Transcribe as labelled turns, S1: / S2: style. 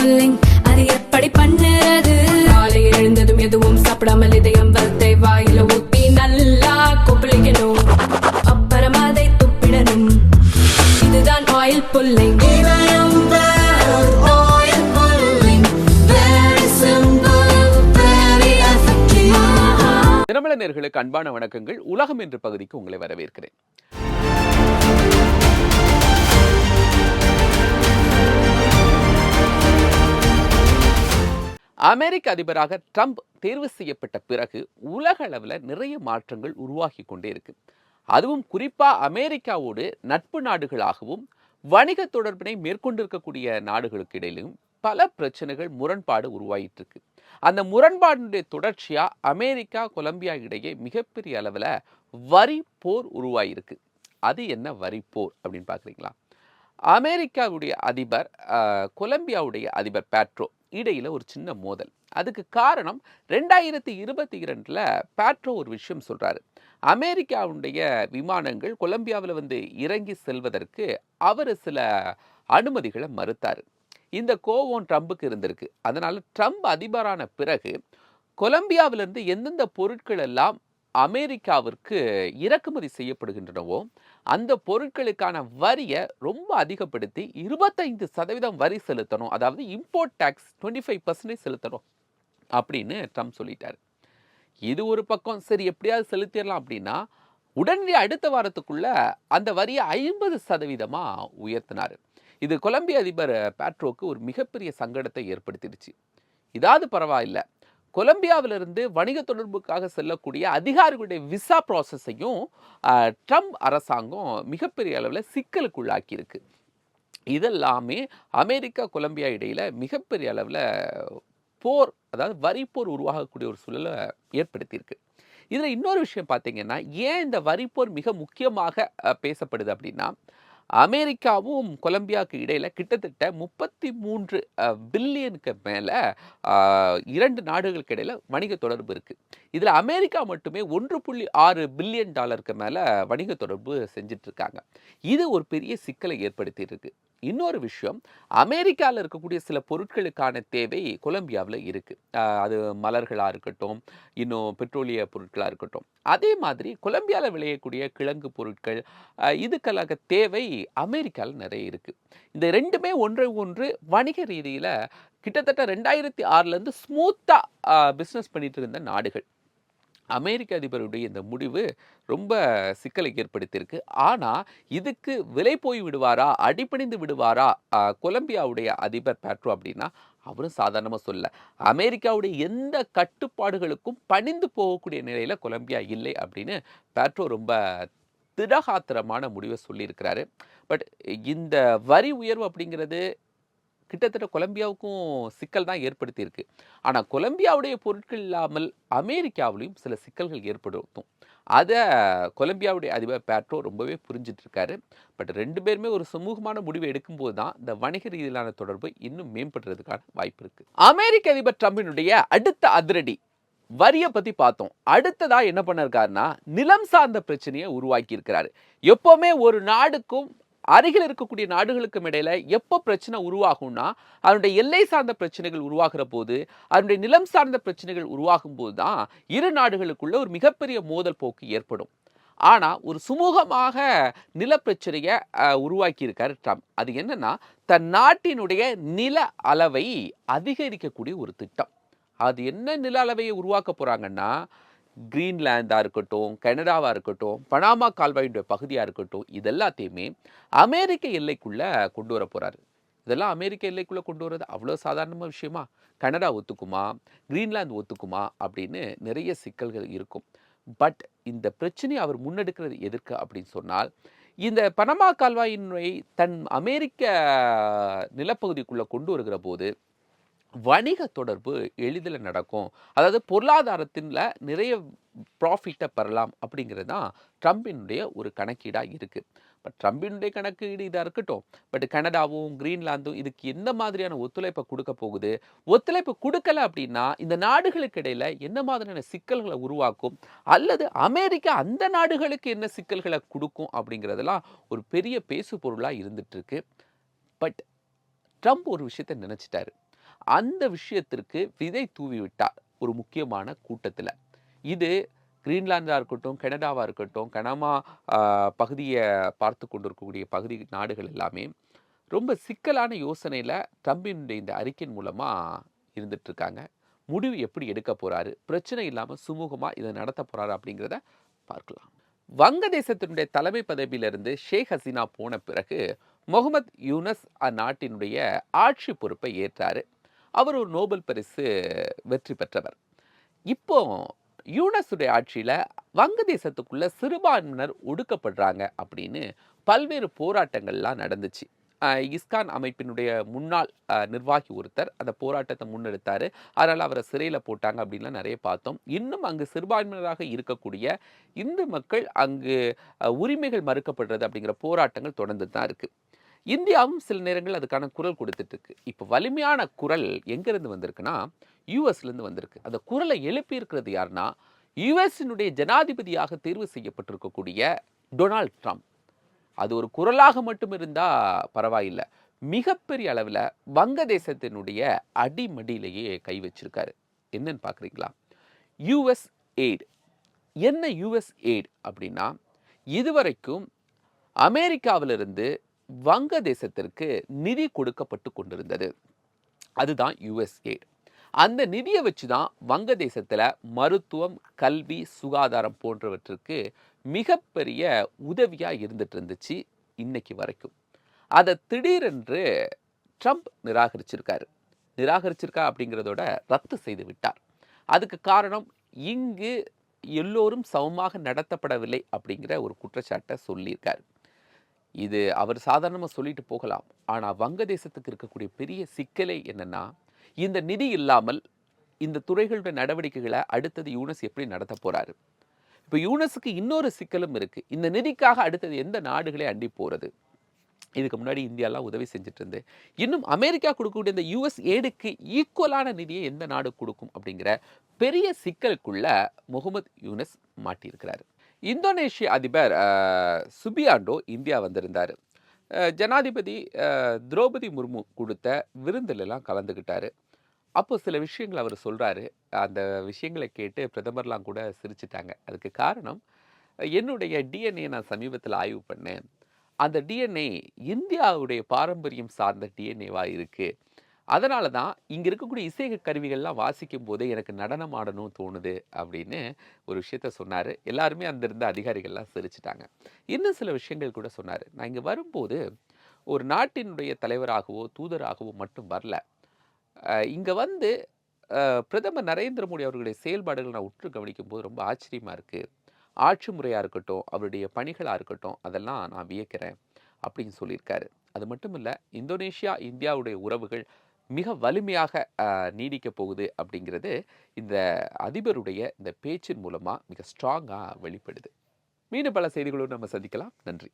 S1: Pulling அது எப்படி பண்ணுறது? காலை எழுந்ததும் எதுவும் சாப்பிடாமல் இதயம் வளத்தை வாயில ஊத்தி நல்லா கொப்பளிக்கணும். அப்புறம் அதை துப்பிடணும். இதுதான் ஆயில் புல்லிங் ஆயில்
S2: நேர்களுக்கு அன்பான வணக்கங்கள். உலகம் என்ற பகுதிக்கு உங்களை வரவேற்கிறேன். அமெரிக்க அதிபராக ட்ரம்ப் தேர்வு செய்யப்பட்ட பிறகு உலக அளவில் நிறைய மாற்றங்கள் உருவாகி கொண்டே இருக்கு. அதுவும் குறிப்பாக அமெரிக்காவோடு நட்பு நாடுகளாகவும் வணிக தொடர்பினை மேற்கொண்டிருக்கக்கூடிய நாடுகளுக்கு இடையிலும் பல பிரச்சனைகள் முரண்பாடு உருவாகிட்டு இருக்கு. அந்த முரண்பாடுடைய தொடர்ச்சியாக அமெரிக்கா கொலம்பியா இடையே மிகப்பெரிய அளவில் வரி போர் உருவாயிருக்கு அது என்ன வரி போர் அப்படின்னு பார்க்குறீங்களா? அமெரிக்காவுடைய அதிபர் கொலம்பியாவுடைய அதிபர் பேட்ரோ இடையில ஒரு சின்ன மோதல். அதுக்கு காரணம் ரெண்டாயிரத்தி இருபத்தி இரண்டில் பேட்ரோ ஒரு விஷயம் சொல்றாரு. அமெரிக்காவுடைய விமானங்கள் கொலம்பியாவில் வந்து இறங்கி செல்வதற்கு அவர் சில அனுமதிகளை மறுத்தார். இந்த கோவம் ட்ரம்புக்கு இருந்திருக்கு. அதனால ட்ரம்ப் அதிபரான பிறகு கொலம்பியாவிலிருந்து எந்தெந்த பொருட்கள் எல்லாம் அமெரிக்காவிற்கு இறக்குமதி செய்யப்படுகின்றனவோ அந்த பொருட்களுக்கான வரியை ரொம்ப அதிகப்படுத்தி இருபத்தைந்து சதவீதம் வரி செலுத்தணும். அதாவது import tax twenty five percentage செலுத்தணும் அப்படின்னு ட்ரம்ப் சொல்லிட்டாரு. இது ஒரு பக்கம் சரி எப்படியாவது செலுத்திடலாம் அப்படின்னா உடனடி அடுத்த வாரத்துக்குள்ள அந்த வரியை ஐம்பது சதவீதமாக உயர்த்தினார். இது கொலம்பிய அதிபர் பேட்ரோக்கு ஒரு மிகப்பெரிய சங்கடத்தை ஏற்படுத்திடுச்சு. இதாவது பரவாயில்ல. கொலம்பியாவிலிருந்து வணிக தொடர்புக்காக செல்லக்கூடிய அதிகாரிகளுடைய விசா ப்ராசஸையும் ட்ரம்ப் அரசாங்கம் மிகப்பெரிய அளவில் சிக்கலுக்குள்ளாக்கியிருக்கு. இதெல்லாமே அமெரிக்கா கொலம்பியா இடையில் மிகப்பெரிய அளவில் போர் அதாவது வரிப்போர் உருவாகக்கூடிய ஒரு சூழலை ஏற்படுத்தியிருக்கு. இதில் இன்னொரு விஷயம் பார்த்தீங்கன்னா ஏன் இந்த வரிப்போர் மிக முக்கியமாக பேசப்படுது அப்படின்னா அமெரிக்காவும் கொலம்பியாவுக்கு இடையில் கிட்டத்தட்ட முப்பத்தி மூன்று பில்லியனுக்கு மேலே இரண்டு நாடுகளுக்கு இடையில் வணிக தொடர்பு இருக்குது இதில் அமெரிக்கா மட்டுமே ஒன்று புள்ளி ஆறு பில்லியன் டாலருக்கு மேலே வணிக தொடர்பு செஞ்சிட்ருக்காங்க இது ஒரு பெரிய சிக்கலை ஏற்படுத்தியிருக்கு இன்னொரு விஷயம் அமெரிக்காவில் இருக்கக்கூடிய சில பொருட்களுக்கான தேவை கொலம்பியாவில் இருக்குது அது மலர்களாக இருக்கட்டும் இன்னும் பெட்ரோலிய பொருட்களாக இருக்கட்டும். அதே மாதிரி கொலம்பியாவில் விளையக்கூடிய கிழங்கு பொருட்கள் இதுக்கெல்லாம் தேவை அமெரிக்காவில் நிறைய இருக்குது இந்த ரெண்டுமே ஒன்றை ஒன்று வணிக ரீதியில் கிட்டத்தட்ட ரெண்டாயிரத்தி ஆறுலேருந்து ஸ்மூத்தாக பிஸ்னஸ் பண்ணிகிட்டு இருந்த நாடுகள். அமெரிக்க அதிபருடைய இந்த முடிவு ரொம்ப சிக்கலை ஏற்படுத்தியிருக்கு. ஆனால் இதுக்கு விலை போய் விடுவாரா? அடிபணிந்து விடுவாரா? கொலம்பியாவுடைய அதிபர் பேட்ரோ அப்படின்னா அவரும் சாதாரணமாக சொல்ல. அமெரிக்காவுடைய எந்த கட்டுப்பாடுகளுக்கும் பணிந்து போகக்கூடிய நிலையில் கொலம்பியா இல்லை அப்படின்னு பேட்ரோ ரொம்ப திடகாத்திரமான முடிவை சொல்லியிருக்கிறாரு. பட் இந்த வரி உயர்வு அப்படிங்கிறது கிட்டத்தட்ட கொலம்பியாவுக்கும் சிக்கல் தான் ஏற்படுத்தியிருக்கு. ஆனால் கொலம்பியாவுடைய பொருட்கள் இல்லாமல் அமெரிக்காவிலையும் சில சிக்கல்கள் ஏற்படுத்தும். அதை கொலம்பியாவுடைய அதிபர் பேட்ரோ ரொம்பவே புரிஞ்சிட்டு இருக்காரு பட் ரெண்டு பேருமே ஒரு சுமூகமான முடிவை எடுக்கும்போது தான் இந்த வணிக ரீதியிலான தொடர்பு இன்னும் மேம்படுறதுக்கான வாய்ப்பு இருக்கு. அமெரிக்க அதிபர் ட்ரம்பினுடைய அடுத்த அதிரடி வரியை பற்றி பார்த்தோம். அடுத்ததாக என்ன பண்ணிருக்காருன்னா நிலம் சார்ந்த பிரச்சனையை உருவாக்கி இருக்கிறாரு ஒரு நாடுக்கும் அருகில் இருக்கக்கூடிய நாடுகளுக்கும் இடையில எப்போ பிரச்சனை உருவாகும்னா அதனுடைய எல்லை சார்ந்த பிரச்சனைகள் உருவாகிற போது அதனுடைய நிலம் சார்ந்த பிரச்சனைகள் உருவாகும் போது தான் இரு நாடுகளுக்குள்ள ஒரு மிகப்பெரிய மோதல் போக்கு ஏற்படும். ஆனால் ஒரு சுமூகமாக நிலப்பிரச்சனையை அஹ், உருவாக்கி ட்ரம்ப். அது என்னன்னா தன் நாட்டினுடைய நில அளவை அதிகரிக்கக்கூடிய ஒரு திட்டம். அது என்ன நில அளவையை உருவாக்க போகிறாங்கன்னா கிரீன்லாந்தாக இருக்கட்டும் கனடாவாக இருக்கட்டும் பனாமா கால்வாயுடைய பகுதியாக இருக்கட்டும் இதெல்லாத்தையுமே அமெரிக்க எல்லைக்குள்ளே கொண்டு வர போகிறார் இதெல்லாம் அமெரிக்க எல்லைக்குள்ளே கொண்டு வர்றது அவ்வளோ சாதாரணமான விஷயமா? கனடா ஒத்துக்குமா? கிரீன்லாந்து ஒத்துக்குமா? அப்படின்னு நிறைய சிக்கல்கள் இருக்கும். பட் இந்த பிரச்சனையை அவர் முன்னெடுக்கிறது எதற்கு அப்படின்னு சொன்னால் இந்த பனமா கால்வாயினை தன் அமெரிக்க நிலப்பகுதிக்குள்ளே கொண்டு வருகிற போது வணிக தொடர்பு எளிதில் நடக்கும். அதாவது பொருளாதாரத்தில் நிறைய ப்ராஃபிட்டை பெறலாம் அப்படிங்கிறது தான் ட்ரம்பினுடைய ஒரு கணக்கீடாக இருக்குது பட் ட்ரம்பினுடைய கணக்கீடு இதாக இருக்கட்டும். பட் கனடாவும் கிரீன்லாந்தும் இதுக்கு எந்த மாதிரியான ஒத்துழைப்பை கொடுக்க போகுது? ஒத்துழைப்பு கொடுக்கல அப்படின்னா இந்த நாடுகளுக்கு இடையில் என்ன மாதிரியான சிக்கல்களை உருவாக்கும்? அல்லது அமெரிக்கா அந்த நாடுகளுக்கு என்ன சிக்கல்களை கொடுக்கும் அப்படிங்கிறதெல்லாம் ஒரு பெரிய பேசு பொருளாக இருந்துகிட்ருக்கு பட் ட்ரம்ப் ஒரு விஷயத்தை நினச்சிட்டாரு. அந்த விஷயத்திற்கு விதை தூவி விட்டார் ஒரு முக்கியமான கூட்டத்தில். இது கிரீன்லாண்டாக இருக்கட்டும் கனடாவாக இருக்கட்டும் கனமா பகுதியை பார்த்து கொண்டிருக்கக்கூடிய பகுதி நாடுகள் எல்லாமே ரொம்ப சிக்கலான யோசனையில் ட்ரம்பினுடைய இந்த அறிக்கையின் மூலமாக இருந்துட்டுருக்காங்க முடிவு எப்படி எடுக்க போகிறாரு பிரச்சனை இல்லாமல் சுமூகமாக இதை நடத்த போகிறாரு அப்படிங்கிறத பார்க்கலாம். வங்கதேசத்தினுடைய தலைமை பதவியிலிருந்து ஷேக் ஹசீனா போன பிறகு முகமது யூனஸ் அந்நாட்டினுடைய ஆட்சி பொறுப்பை ஏற்றாரு. அவர் ஒரு நோபல் பரிசு வெற்றி பெற்றவர். இப்போ யூனஸுடைய ஆட்சியில் வங்கதேசத்துக்குள்ளே சிறுபான்மையினர் ஒடுக்கப்படுறாங்க அப்படின்னு பல்வேறு போராட்டங்கள்லாம் நடந்துச்சு. இஸ்கான் அமைப்பினுடைய முன்னாள் நிர்வாகி ஒருத்தர் அந்த போராட்டத்தை முன்னெடுத்தார். அதனால் அவரை சிறையில் போட்டாங்க அப்படின்லாம் நிறைய பார்த்தோம். இன்னும் அங்கு சிறுபான்மையினராக இருக்கக்கூடிய இந்து மக்கள் அங்கு உரிமைகள் மறுக்கப்படுறது அப்படிங்கிற போராட்டங்கள் தொடர்ந்து தான் இருக்கு. இந்தியாவும் சில நேரங்கள் அதுக்கான குரல் கொடுத்துட்ருக்கு இப்போ வலிமையான குரல் எங்கேருந்து வந்திருக்குன்னா யூஎஸ்லேருந்து வந்திருக்கு. அந்த குரலை எழுப்பியிருக்கிறது யாருன்னா யுஎஸ்னுடைய ஜனாதிபதியாக தேர்வு செய்யப்பட்டிருக்கக்கூடிய டொனால்ட் ட்ரம்ப். அது ஒரு குரலாக மட்டும் இருந்தால் பரவாயில்லை. மிகப்பெரிய அளவில் வங்கதேசத்தினுடைய அடிமடியிலேயே கை வச்சிருக்காரு. என்னன்னு பார்க்குறீங்களா? யூஎஸ் எய்டு என்ன யூஎஸ் எய்டு அப்படின்னா இதுவரைக்கும் அமெரிக்காவிலிருந்து வங்கதேசத்திற்கு நிதி கொடுக்கப்பட்டு கொண்டிருந்தது. அதுதான் யுஎஸ்ஏ. அந்த நிதியை வச்சு தான் வங்கதேசத்தில் மருத்துவம் கல்வி சுகாதாரம் போன்றவற்றுக்கு மிகப்பெரிய உதவியாக இருந்துட்டு இருந்துச்சு இன்னைக்கு வரைக்கும். அதை திடீரென்று ட்ரம்ப் நிராகரிச்சிருக்காரு. நிராகரிச்சிருக்கா அப்படிங்கிறதோட ரத்து செய்து விட்டார். அதுக்கு காரணம் இங்கு எல்லோரும் சமமாக நடத்தப்படவில்லை அப்படிங்கிற ஒரு குற்றச்சாட்டை சொல்லியிருக்காரு. இது அவர் சாதாரணமாக சொல்லிட்டு போகலாம். ஆனால் வங்கதேசத்துக்கு இருக்கக்கூடிய பெரிய சிக்கலே என்னன்னா இந்த நிதி இல்லாமல் இந்த துறைகளுடைய நடவடிக்கைகளை அடுத்தது யூனஸ் எப்படி நடத்த போகிறாரு இப்போ யூனஸுக்கு இன்னொரு சிக்கலும் இருக்குது இந்த நிதிக்காக அடுத்தது எந்த நாடுகளை அண்டி போகிறது இதுக்கு முன்னாடி இந்தியாலாம் உதவி செஞ்சுட்டு இருந்து இன்னும் அமெரிக்கா கொடுக்கக்கூடிய இந்த யூஎஸ் ஏடுக்கு ஈக்குவலான நிதியை எந்த நாடு கொடுக்கும் அப்படிங்கிற பெரிய சிக்கலுக்குள்ள முகமது யூனஸ் மாட்டியிருக்கிறாரு. இந்தோனேஷிய அதிபர் சுபியாண்டோ இந்தியா வந்திருந்தார். ஜனாதிபதி திரௌபதி முர்மு கொடுத்த விருந்திலெல்லாம் கலந்துக்கிட்டார் அப்போ சில விஷயங்கள் அவர் சொல்கிறாரு அந்த விஷயங்களை கேட்டு பிரதமர்லாம் கூட சிரிச்சிட்டாங்க. அதுக்கு காரணம் என்னுடைய டிஎன்ஏ நான் சமீபத்தில் ஆய்வு பண்ணேன். அந்த டிஎன்ஏ இந்தியாவுடைய பாரம்பரியம் சார்ந்த டிஎன்ஏவாக இருக்குது அதனால தான் இங்கே இருக்கக்கூடிய இசை கருவிகள்லாம் வாசிக்கும் போதே எனக்கு நடனம் ஆடணும் தோணுது அப்படின்னு ஒரு விஷயத்த சொன்னார். எல்லாருமே அந்த இருந்த அதிகாரிகள்லாம் சிரிச்சிட்டாங்க. இன்னும் சில விஷயங்கள் கூட சொன்னார். நான் இங்கே வரும்போது ஒரு நாட்டினுடைய தலைவராகவோ தூதராகவோ மட்டும் வரல. இங்கே வந்து பிரதமர் நரேந்திர மோடி அவர்களுடைய செயல்பாடுகள் நான் உற்று கவனிக்கும் போது ரொம்ப ஆச்சரியமாக இருக்குது ஆட்சி முறையாக இருக்கட்டும் அவருடைய பணிகளாக இருக்கட்டும் அதெல்லாம் நான் வியக்கிறேன் அப்படின்னு சொல்லியிருக்காரு. அது மட்டும் இல்லை இந்தோனேஷியா இந்தியாவுடைய உறவுகள் மிக வலிமையாக நீடிக்கப் நீடிக்க போகுது அப்படிங்கிறது இந்த அதிபருடைய இந்த பேச்சின் மூலமாக மிக ஸ்ட்ராங்காக வெளிப்படுது. மீண்டும் பல செய்திகளோடு நம்ம சந்திக்கலாம். நன்றி.